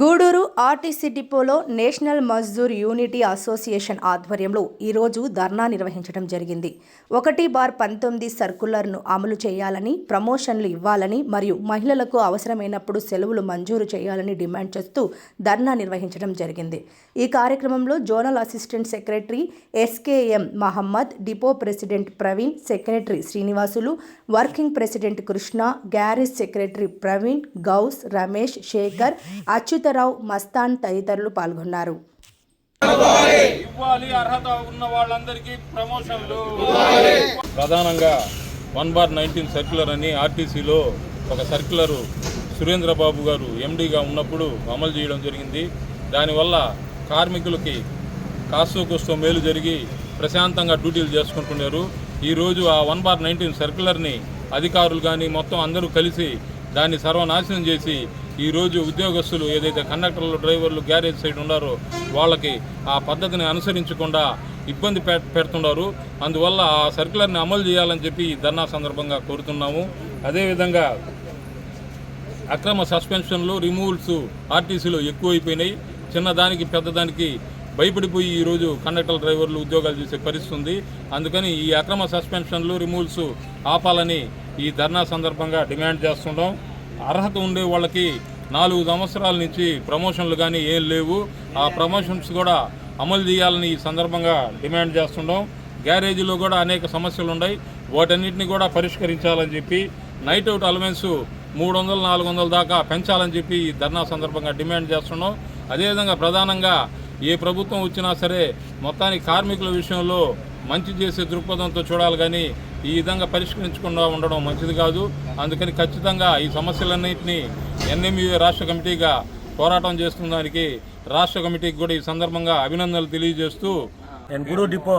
Gudur RTC డిపోలో national Mazdoor unity association ఆధ్వర్యంలో ఈరోజు ధర్నా నిర్వహించడం జరిగింది. ఒకటి బార్ పంతొమ్మిది సర్కులర్ను అమలు చేయాలని ప్రమోషన్లు ఇవ్వాలని మరియు మహిళలకు అవసరమైనప్పుడు సెలవులు మంజూరు చేయాలని డిమాండ్ చేస్తూ ధర్నా నిర్వహించడం జరిగింది. ఈ కార్యక్రమంలో zonal assistant secretary SKM Mohammed depot president Praveen secretary Srinivasulu working president Krishna garage secretary Praveen Ghouse Ramesh Shekhar Achyutarao Mastan తదితరులు పాల్గొన్నారు. ఇవ్వాలి అర్హత ఉన్న వాళ్ళందరికీ ప్రమోషన్లు. ప్రధానంగా వన్ బార్ నైన్టీన్ సర్క్యులర్ అని ఆర్టీసీలో ఒక సర్క్యులర్ సురేంద్రబాబు గారు ఎండీగా ఉన్నప్పుడు అమలు చేయడం జరిగింది. దానివల్ల కార్మికులకి కాస్తో కూస్తో మేలు జరిగి ప్రశాంతంగా డ్యూటీలు చేసుకుంటున్నారు. ఈరోజు ఆ వన్ బార్ నైన్టీన్ సర్క్యులర్ని అధికారులు కానీ మొత్తం అందరూ కలిసి దాన్ని సర్వనాశనం చేసి ఈరోజు ఉద్యోగస్తులు ఏదైతే కండక్టర్లు డ్రైవర్లు గ్యారేజ్ సైడ్ ఉన్నారో వాళ్ళకి ఆ పద్ధతిని అనుసరించకుండా ఇబ్బంది పె పెడుతున్నారు అందువల్ల ఆ సర్క్యులర్ని అమలు చేయాలని చెప్పి ధర్నా సందర్భంగా కోరుతున్నాము. అదేవిధంగా అక్రమ సస్పెన్షన్లు రిమూవల్స్ ఆర్టీసీలు ఎక్కువైపోయినాయి. చిన్నదానికి పెద్దదానికి భయపడిపోయి ఈరోజు కండక్టర్ డ్రైవర్లు ఉద్యోగాలు చేసే పరిస్థితి ఉంది. అందుకని ఈ అక్రమ సస్పెన్షన్లు రిమూవల్స్ ఆపాలని ఈ ధర్నా సందర్భంగా డిమాండ్ చేస్తుండం అర్హత ఉండే వాళ్ళకి నాలుగు సంవత్సరాల నుంచి ప్రమోషన్లు కానీ ఏం లేవు. ఆ ప్రమోషన్స్ కూడా అమలు చేయాలని ఈ సందర్భంగా డిమాండ్ చేస్తుండడం గ్యారేజీలో కూడా అనేక సమస్యలు ఉన్నాయి. వాటన్నిటిని కూడా పరిష్కరించాలని చెప్పి నైట్ అవుట్ అలవెన్స్ మూడు వందలు నాలుగు వందల దాకా పెంచాలని చెప్పి ఈ ధర్నా సందర్భంగా డిమాండ్ చేస్తున్నాం అదేవిధంగా ప్రధానంగా ఏ ప్రభుత్వం వచ్చినా సరే మొత్తానికి కార్మికుల విషయంలో మంచి చేసే దృక్పథంతో చూడాలి కానీ ఈ విధంగా పరిష్కరించకుండా ఉండడం మంచిది కాదు. అందుకని ఖచ్చితంగా ఈ సమస్యలన్నింటినీ ఎన్ఎంయూ రాష్ట్ర కమిటీగా పోరాటం చేస్తున్న దానికి రాష్ట్ర కమిటీకి కూడా ఈ సందర్భంగా అభినందనలు తెలియజేస్తూ నేను Guru depot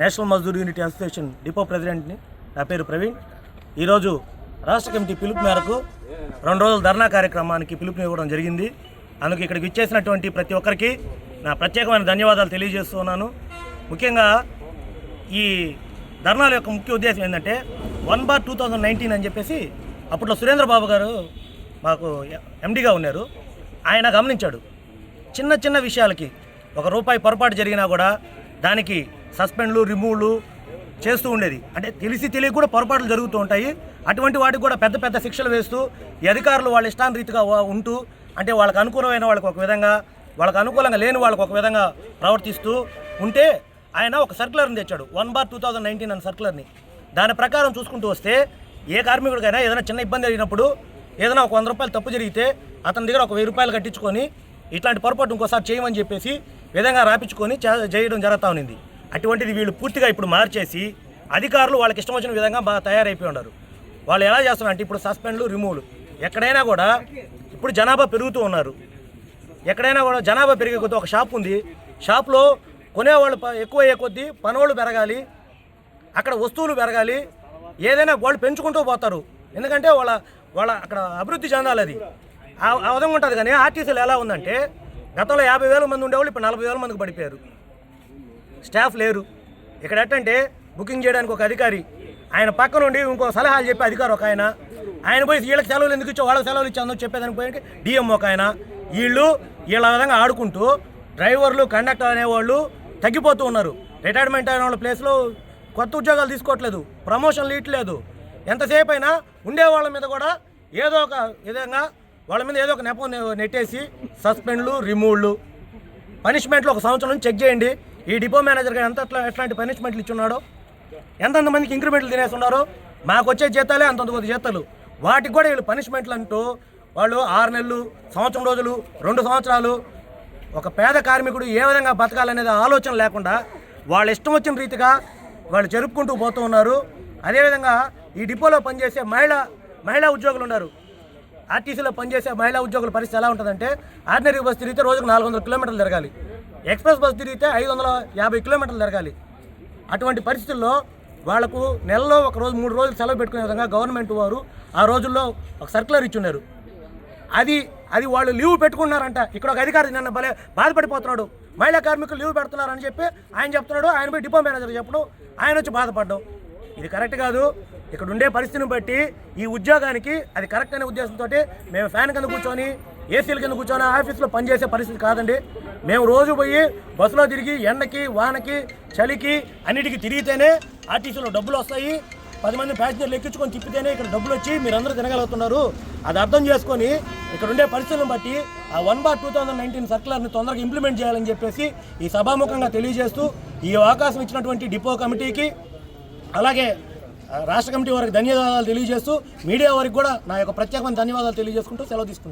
national Mazdoor unit association depot ప్రెసిడెంట్ని నా పేరు ప్రవీణ్. ఈరోజు రాష్ట్ర కమిటీ పిలుపు మేరకు రెండు రోజుల ధర్నా కార్యక్రమానికి పిలుపునివ్వడం జరిగింది. అందుకు ఇక్కడికి ఇచ్చేసినటువంటి ప్రతి ఒక్కరికి నా ప్రత్యేకమైన ధన్యవాదాలు తెలియజేస్తున్నాను. ముఖ్యంగా ఈ ధర్నాల యొక్క ముఖ్య ఉద్దేశం ఏంటంటే one bar two thousand nineteen అని చెప్పేసి అప్పట్లో సురేంద్ర బాబు గారు మాకు ఎండీగా ఉన్నారు. ఆయన గమనించాడు. చిన్న చిన్న విషయాలకి ఒక రూపాయి పొరపాటు జరిగినా కూడా దానికి సస్పెండ్లు రిమూవ్లు చేస్తూ ఉండేది. అంటే తెలిసి తెలియక కూడా పొరపాట్లు జరుగుతూ ఉంటాయి. అటువంటి వాటికి కూడా పెద్ద పెద్ద శిక్షలు వేస్తూ ఈ అధికారులు వాళ్ళ ఇష్టాన్ రీతిగా ఉంటూ అంటే వాళ్ళకు అనుకూలమైన వాళ్ళకి ఒక విధంగా వాళ్ళకు అనుకూలంగా లేని వాళ్ళకి ఒక విధంగా ప్రవర్తిస్తూ ఉంటే ఆయన ఒక సర్క్యులర్ని తెచ్చాడు. One bar two thousand nineteen అనే సర్కులర్ని దాని ప్రకారం చూసుకుంటూ వస్తే ఏ కార్మికుడికైనా ఏదైనా చిన్న ఇబ్బంది జరిగినప్పుడు ఏదైనా ఒక వంద రూపాయలు తప్పు జరిగితే అతని దగ్గర ఒక వెయ్యి రూపాయలు కట్టించుకొని ఇట్లాంటి పొరపాటు ఇంకోసారి చేయమని చెప్పేసి విధంగా రాపించుకొని చేయడం జరుగుతూ ఉన్నింది. అటువంటిది వీళ్ళు పూర్తిగా ఇప్పుడు మార్చేసి అధికారులు వాళ్ళకి ఇష్టం వచ్చిన విధంగా బాగా తయారైపోయి ఉన్నారు. వాళ్ళు ఎలా చేస్తున్నారు అంటే ఇప్పుడు సస్పెండ్లు రిమూవ్లు. ఎక్కడైనా కూడా ఇప్పుడు జనాభా పెరుగుతూ ఉన్నారు. ఎక్కడైనా కూడా జనాభా పెరిగే కొద్దీ ఒక షాప్ ఉంది. షాప్లో కొనేవాళ్ళు ఎక్కువ అయ్యే కొద్దీ పనవాళ్ళు పెరగాలి అక్కడ వస్తువులు పెరగాలి ఏదైనా వాళ్ళు పెంచుకుంటూ పోతారు. ఎందుకంటే వాళ్ళ వాళ్ళ అక్కడ అభివృద్ధి చెందాలి అది. ఆ ఆ విధంగా ఉంటుంది కానీ ఆర్టీసీలు ఎలా ఉందంటే గతంలో యాభై వేల మంది ఉండేవాళ్ళు ఇప్పుడు నలభై వేల మందికి పడిపోయారు. స్టాఫ్ లేరు. ఇక్కడ ఎట్టంటే బుకింగ్ చేయడానికి ఒక అధికారి ఆయన పక్క నుండి ఇంకో సలహాలు చెప్పే అధికారి ఒక ఆయన. ఆయన పోయి వీళ్ళకి సెలవులు ఎందుకు ఇచ్చో వాళ్ళకి సెలవులు ఇచ్చాను చెప్పేదానికి పోయి డిఎం ఒక ఆయన. వీళ్ళు వీళ్ళ విధంగా ఆడుకుంటూ డ్రైవర్లు కండక్టర్ అనేవాళ్ళు తగ్గిపోతూ ఉన్నారు. రిటైర్మెంట్ అయిన వాళ్ళ ప్లేస్లో కొత్త ఉద్యోగాలు తీసుకోవట్లేదు. ప్రమోషన్లు ఇట్లేదు ఎంతసేపు అయినా ఉండే వాళ్ళ మీద కూడా ఏదో ఒక విధంగా వాళ్ళ మీద ఏదో ఒక నెపం నెట్టేసి సస్పెండ్లు రిమూవ్లు పనిష్మెంట్లు ఒక సంవత్సరం నుంచి చెక్ చేయండి. ఈ డిపో మేనేజర్ గారు ఎంత ఎట్లాంటి పనిష్మెంట్లు ఇచ్చున్నాడో? ఎంతమందికి ఇంక్రిమెంట్లు తినేస్తున్నారో? మాకు వచ్చే జీతాలే అంతంత కొద్ది జీతాలు. వాటికి కూడా వీళ్ళు పనిష్మెంట్లు అంటూ వాళ్ళు ఆరు నెలలు సంవత్సరం రోజులు రెండు సంవత్సరాలు ఒక పేద కార్మికుడు ఏ విధంగా బతకాలనేది ఆలోచన లేకుండా వాళ్ళ ఇష్టం వచ్చిన రీతిగా వాళ్ళు జరుపుకుంటూ పోతూ ఉన్నారు. అదేవిధంగా ఈ డిపోలో పనిచేసే మహిళ మహిళా ఉద్యోగులు ఉన్నారు. ఆర్టీసీలో పనిచేసే మహిళా ఉద్యోగుల పరిస్థితి ఎలా ఉంటుందంటే ఆర్డినరీ బస్సు తిరిగితే రోజుకు నాలుగు వందల కిలోమీటర్లు తిరగాలి. ఎక్స్ప్రెస్ బస్ తిరిగితే ఐదు వందల యాభై కిలోమీటర్లు తిరగాలి. అటువంటి పరిస్థితుల్లో వాళ్ళకు నెలలో ఒక రోజు మూడు రోజులు సెలవు పెట్టుకునే విధంగా గవర్నమెంట్ వారు ఆ రోజుల్లో ఒక సర్క్యులర్ ఇచ్చున్నారు అది అది వాళ్ళు లీవ్ పెట్టుకున్నారంట. ఇక్కడ ఒక అధికారి నిన్న భలే బాధపడిపోతున్నాడు. మహిళా కార్మికులు లీవ్ పెడుతున్నారని చెప్పి ఆయన చెప్తున్నాడు. ఆయన పోయి డిపో మేనేజర్ చెప్పడం. ఆయన వచ్చి బాధపడ్డాం. ఇది కరెక్ట్ కాదు. ఇక్కడ ఉండే పరిస్థితిని బట్టి ఈ ఉద్యోగానికి అది కరెక్ట్ అనే ఉద్దేశంతో మేము ఫ్యాన్ కింద కూర్చొని ఏసీల కింద కూర్చొని ఆఫీస్లో పనిచేసే పరిస్థితి కాదండి. మేము రోజు పోయి బస్సులో తిరిగి ఎండకి వానకి చలికి అన్నిటికీ తిరిగితేనే ఆర్టీసీలో డబ్బులు వస్తాయి. పది మంది ప్యాసింజర్లు ఎక్కించుకొని తిప్పితేనే ఇక్కడ డబ్బులు వచ్చి మీరందరూ తినగలుగుతున్నారు. అది అర్థం చేసుకొని ఇక్కడ ఉండే పరిస్థితులను బట్టి ఆ one bar two thousand nineteen సర్కులర్ని తొందరగా ఇంప్లిమెంట్ చేయాలని చెప్పేసి ఈ సభాముఖంగా తెలియజేస్తూ ఈ అవకాశం ఇచ్చినటువంటి డిపో కమిటీకి అలాగే రాష్ట్ర కమిటీ వారికి ధన్యవాదాలు తెలియజేస్తూ మీడియా వారికి కూడా నా యొక్క ప్రత్యేకమైన ధన్యవాదాలు తెలియజేసుకుంటూ సెలవు తీసుకుంటాను